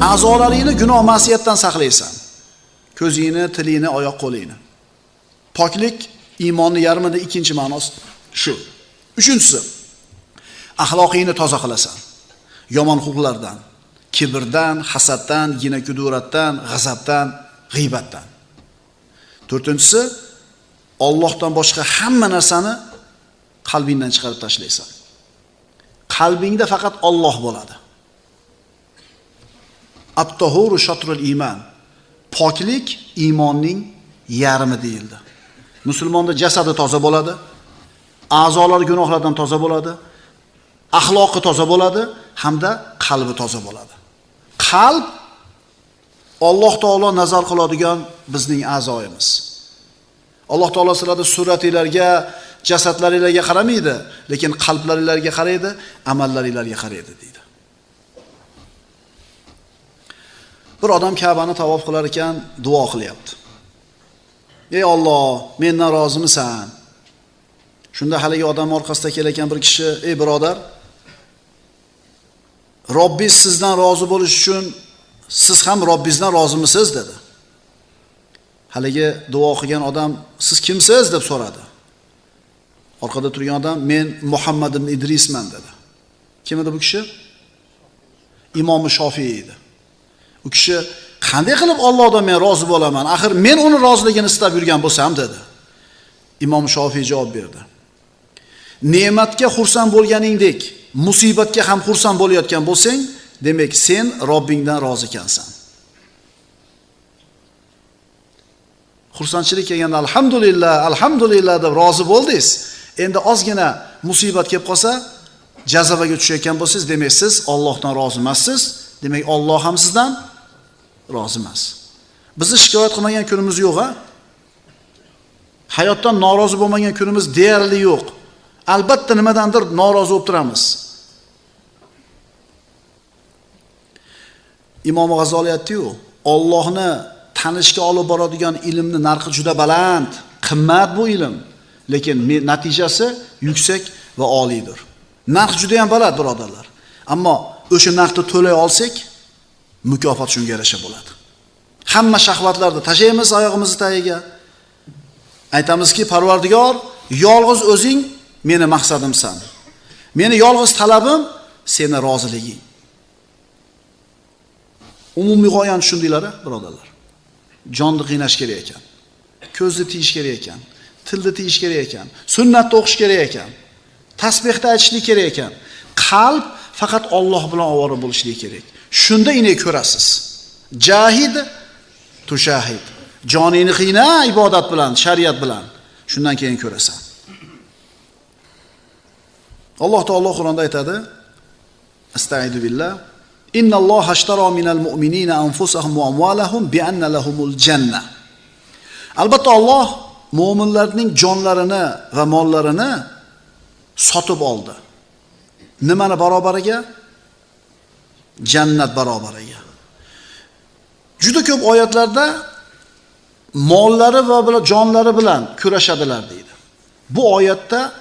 a'zolaringni gunoh ma'siyatdan saqlaysan. Ko'zingni, tilingni, oyoq qo'lingni. Poklik iymonni yarmida ikkinchi ma'nosi shu. Uchinchisi axloqingni toza qilasan. Yomon xulqlardan, kibrdan, hasaddan, gina kuduratdan, g'azabdan, g'iybatdan. To'rtinchisi Allohdan boshqa hamma narsani qalbingdan chiqarib tashlaysan. Qalbingda faqat Alloh bo'ladi. At-tahuru shatrul iymon. Poklik iymonning yarmi deyildi. Musulmonda jasadi toza bo'ladi, a'zolari gunohlardan toza bo'ladi, axloqi toza bo'ladi hamda qalbi toza bo'ladi. Qalb Alloh taolo nazar qiladigan bizning a'zoyimiz. Alloh taolo sizlarning suratinglarga, jasadlaringlarga qaramaydi, lekin qalblaringlarga qaraydi, amallaringlarga qaraydi deydi. Bir odam Ka'bani tavof qilar ekan, duo qilyapti. Ey Alloh, mendan rozimisan? Shunda haligi odam orqasida kelayotgan bir kishi, "Ey birodar, Robbingiz sizdan rozi bo'lish uchun siz ham Robbingizdan rozimisiz?" dedi. Haligi duo qilgan odam, "Siz kimsiz?" deb so'radi. Orqada turgan odam, "Men Muhammad ibn Idrisman" dedi. Kim edi bu kishi? Imom Shofiy edi. U kishi qanday qilib Allohdan men rozi bo'laman? Axir men uni roziligini istab yurgan bo'lsam dedi. Imom Shofiy javob berdi. Ne'matga xursand bo'lganingdek, musibatga ham xursand bo'layotgan bo'lsang, demak sen Robbingdan rozi ekansan. Xursandchilik kelganda alhamdulillah, alhamdulillah deb rozi bo'ldingiz. Endi ozgina musibat kelib qolsa, jazobaga tushayotgan bo'lsangiz, demak siz Allohdan rozi emassiz. Demak Alloh ham sizdan rozi emas. Bizni shikoyat qilmagan kunimiz yo'q, a? Hayotdan norozi bo'lmagan kunimiz deyarli yo'q. Albatta nimadandir norozi bo'lib turamiz. Imom G'azoliy aytdiyu ollohni Allohni tanishga olib boradigan ilmni narxi juda baland, qimmat bu ilm, lekin natijasi yuksak va oliydir. Narx juda ham baland, birodarlar. Ammo o'sha narxni to'lay olsak, mukofot shunga yarasha bo'ladi. Hamma shahvatlarni tashlaymiz oyog'imizni tagiga. Aytamizki, Parvardigor, yolg'iz o'zing meni maqsadimsan. Meni yolg'iz talabim seni roziliging. Umumiy g'oyani tushundinglar, birodarlar. Jonni qiynash kerak ekan. Ko'zni tiyish kerak ekan. Tilni tiyish kerak ekan. Sunnatni o'qish kerak ekan. Tasbihda aytishlik kerak ekan. Qalb faqat Alloh bilan ovora bo'lishligi kerak. Shunda ine ko'rasiz. Jahid tushahid. Joningni qiyna ibodat bilan, shariat bilan. Shundan keyin ko'rasan. Alloh taolo Qur'onda aytadi: Astaidu billah Inna Alloh ashtaro minal mu'minina anfusahum va amwalahum bi anna lahumul janna. Albatta Alloh mu'minlarning jonlarini va mollarini sotib oldi. Nimani barobariga? Jannat barobariga. Juda ko'p oyatlarda mollari va jonlari bilan kurashadilar deydi. Bu oyatda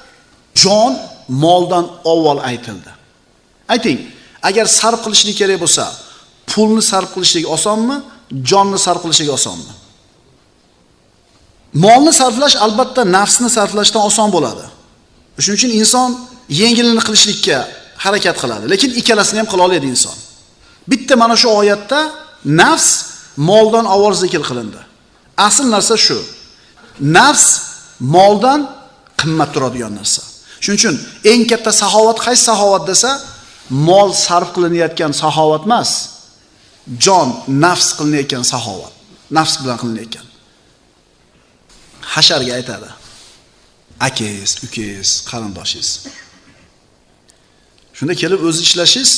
jon moldan avval aytildi. Ayting, agar sarf qilishlik kerak bo'lsa, pulni sarf qilishlik osonmi, jonni sarf qilishlik osonmi? Molni sarflash albatta nafsni sarflashdan oson bo'ladi. Shuning uchun inson yengilini qilishlikka harakat qiladi, lekin ikkalasini ham qila oladi inson. Bitta mana shu oyatda nafs moldan avval zikr qilindi. Asl narsa shu. Nafs moldan qimmat turadigan narsa. Shuning uchun eng katta saxovat qaysi saxovat desa, mol sarf qilinayotgan saxovat emas, jon nafs qilinayotgan saxovat. Nafs bilan qilinayotgan. Hasharga aytadi. Akangiz, ukangiz, qarindoshingiz. Shunda kelib o'zi ishlashingiz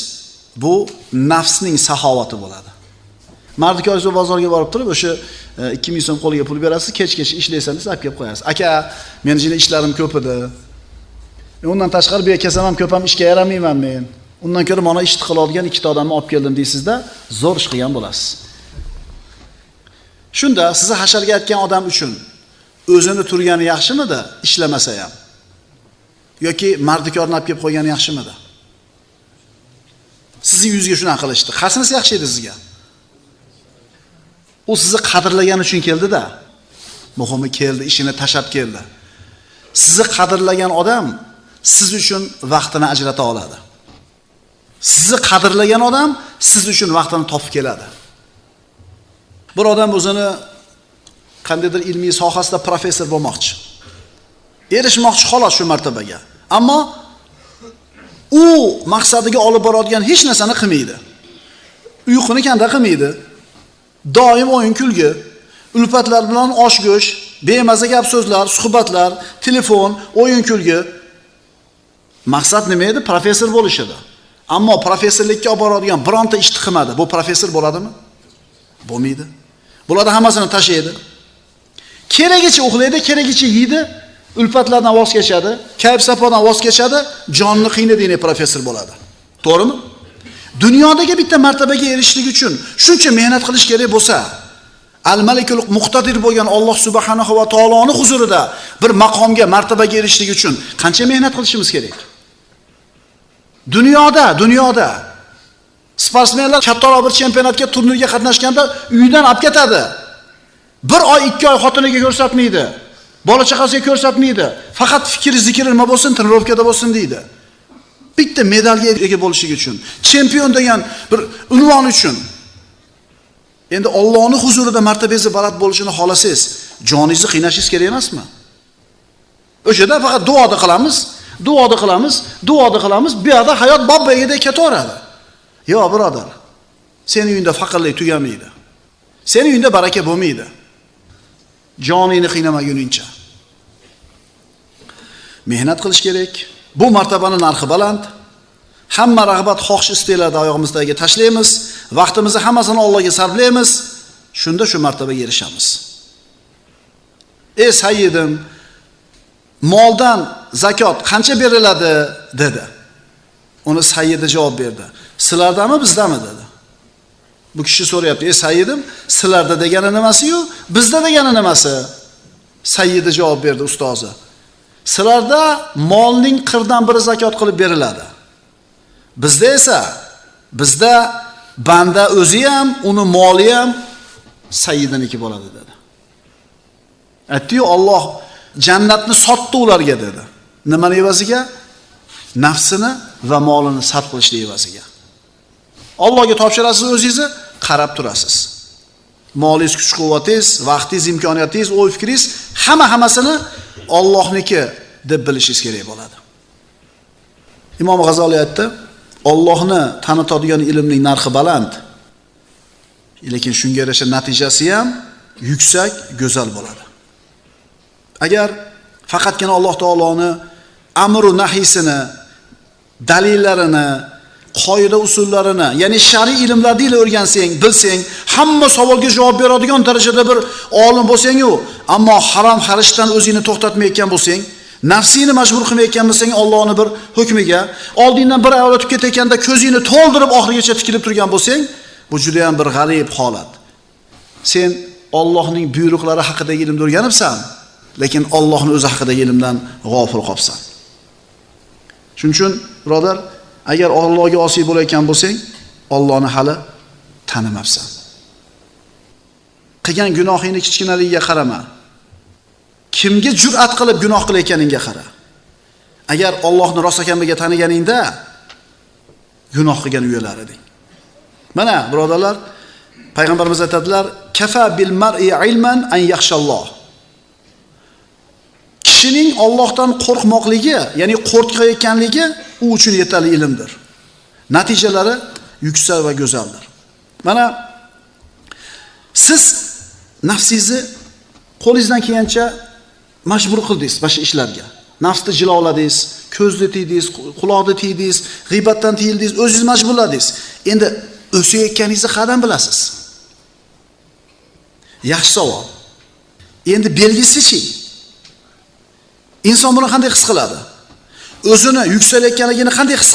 bu nafsning saxovati bo'ladi. Mardikoysiz bozorga borib turib, o'sha 2000 so'm qo'liga pul berasiz, kech-kech ishlaysangiz, olib kelib qo'yasiz. Aka, meni jina ishlarim ko'p edi. Undan tashqari bu kasam ham ko'p ham ishga yaramayman men. Undan ko'ra mana ishni qiladigan ikkita odamni olib keldim deysizda, zo'r ish qilgan bo'lasiz. Shunda sizni hasharga aytgan odam uchun o'zini turgani yaxshimidi, ishlamasa ham? yoki mardikorni olib kelib qo'ygani yaxshimidi? Sizning yuzga shunaqa qilishdi. Qasinisi yaxshi edi sizga? U sizni qadrlagani uchun keldi-da. Muhimi keldi, ishini tashab keldi. Sizni qadrlagan odam siz uchun vaqtini ajrata oladi. Sizni qadrlagan odam siz uchun vaqtini topib keladi. Bir odam o'zini qandaydir ilmiy sohasida professor bo'lmoqchi. Erishmoqchi xolos shu martabaga. Ammo u maqsadiga olib boradigan hech narsani qilmaydi. Uyquni kanda qilmaydi. Doim o'yin kulgi, ulfatlar bilan osh-go'sh, bemaza gap so'zlar, suhbatlar, telefon, o'yin kulgi. Maqsad nima edi? Professor bo'lish edi. Ammo professorlikka olib boradigan bironta ishni qilmadi. Bu professor bo'ladimi? Bo'lmaydi. Bularda hammasini tashlaydi. Keragicha uxlaydi, keragicha yeydi, ulfatlardan voz kechadi, kayf safodan voz kechadi, jonni qiynaydigan professor bo'ladi. To'g'rimi? Dunyodagi bitta martabaga erishishlik uchun shuncha mehnat qilish kerak bo'lsa, Al-Malikul Muqtadir bo'lgan Alloh subhanahu va taoloning huzurida bir maqomga, martabaga erishishlik uchun qancha mehnat qilishimiz kerak? Dunyoda, dunyoda sportsmenlar kattaroq bir chempionatga, turnirga qatnashganda uyidan olib ketadi. Bir oy, ikki oy xotiniga ko'rsatmaydi. Bola chaqasiga ko'rsatmaydi. Faqat fikr zikr nima bo'lsin, trenirovkada bo'lsin deydi. Bitta medalga ega bo'lishligi uchun, chempion degan bir unvon uchun. Endi Allohning huzurida martabangiz baland bo'lishini xohlasangiz, joningizni qiynashingiz kerak emasmi? O'shada faqat duoda qilamiz, duoda qilamiz, duoda qilamiz, bu yerda hayot bob-begidek ketaveradi. Yo'q, birodar. Sening uyingda faqirlik tugamaydi. Sening uyingda baraka bo'lmaydi. Joningni qiynamaguningcha. Mehnat qilish kerak. Bu martabani narxi baland. Hamma rag'bat, xohish istaklarni oyog'imizdagi tashlaymiz, vaqtimizni hammasini Allohga sarflaymiz. Shunda shu martabaga erishamiz. Ey sayyidim, moldan zakot qancha beriladi dedi. Uni sayyidi javob berdi. Sizlardami, bizdami dedi. Bu kishi so'rayapti, "Ey sayyidim, sizlarda degani nimasi-yu, bizda degani nimasi?" Sayyidi javob berdi ustozi. Sizlarda molning qirdan biri zakot qilib beriladi. Bizda esa bizda banda o'zi ham, uni moli ham sayyidiniki bo'ladi dedi. Aytdi-yu, Alloh jannatni sotdi ularga dedi. Nimani evaziga? Nafsini va molini sarf qilishni evaziga. Allohga topshirasiz o'zingizni, qarab turasiz. Molingiz, kuch-quvvatingiz, vaqtingiz, imkoniyatingiz, o'y fikringiz hamma hammasini Allohniki deb bilishingiz kerak bo'ladi. Imom G'azoliy aytdi, Allohni tanitadigan ilmning narxi baland, lekin shunga yarasha natijasi ham yuksak, go'zal bo'ladi. Agar faqatgina Alloh taoloni amr va nahiysini, dalillarini, qoida usullarini, ya'ni shar'iy ilmlarni o'rgansang, bilsang, hamma savolga javob beradigan darajada bir olim bo'lsang-ku, ammo harom xarishdan o'zingni to'xtatmayotgan bo'lsang, nafsingni majbur qilmayotgan bo'lsang Allohning bir hukmiga, oldingdan bir ayol o'tib ketayotganda ko'zingni to'ldirib oxirigacha tikilib turgan bo'lsang, bu juda ham bir g'arib holat. Sen Allohning buyruqlari haqidagi ilmni o'rganibsan, lekin Allohning o'zi haqidagi ilmdan g'ofil qolibsan. Shuning uchun, birodar, agar Allohga osiy bo'layotgan bo'lsang, Allohni hali tanimabsan. Qilgan gunohingni kichkinaligiga qarama. Kimga jur'at qilib gunoh qilayotganingga qara. Agar Allohni rost ekanligiga taniganingda gunoh qilgan uyalar eding. Mana, birodarlar, payg'ambarimiz aytadilar: "Kafa bil mar'i ilman an yaxshalloh." Kishining Allohdan qo'rqmoqligi, ya'ni qo'rqayotganligi u uchun yetarli ilmdir. Natijalari yuksak va go'zaldir. Mana siz nafsingizni qo'lingizdan kelgancha majbur qildingiz boshqa ishlarga. Nafsni jiloladingiz, ko'zni tiydingiz, quloqni tiydingiz, g'iybatdan tiyildingiz, o'zingiz majburladingiz. Endi o'sayotganingizni qadam bilasiz. Yaxshi savol. Endi belgisichi? Inson buni qanday his qiladi? O'zini yuksalayotganligini qanday his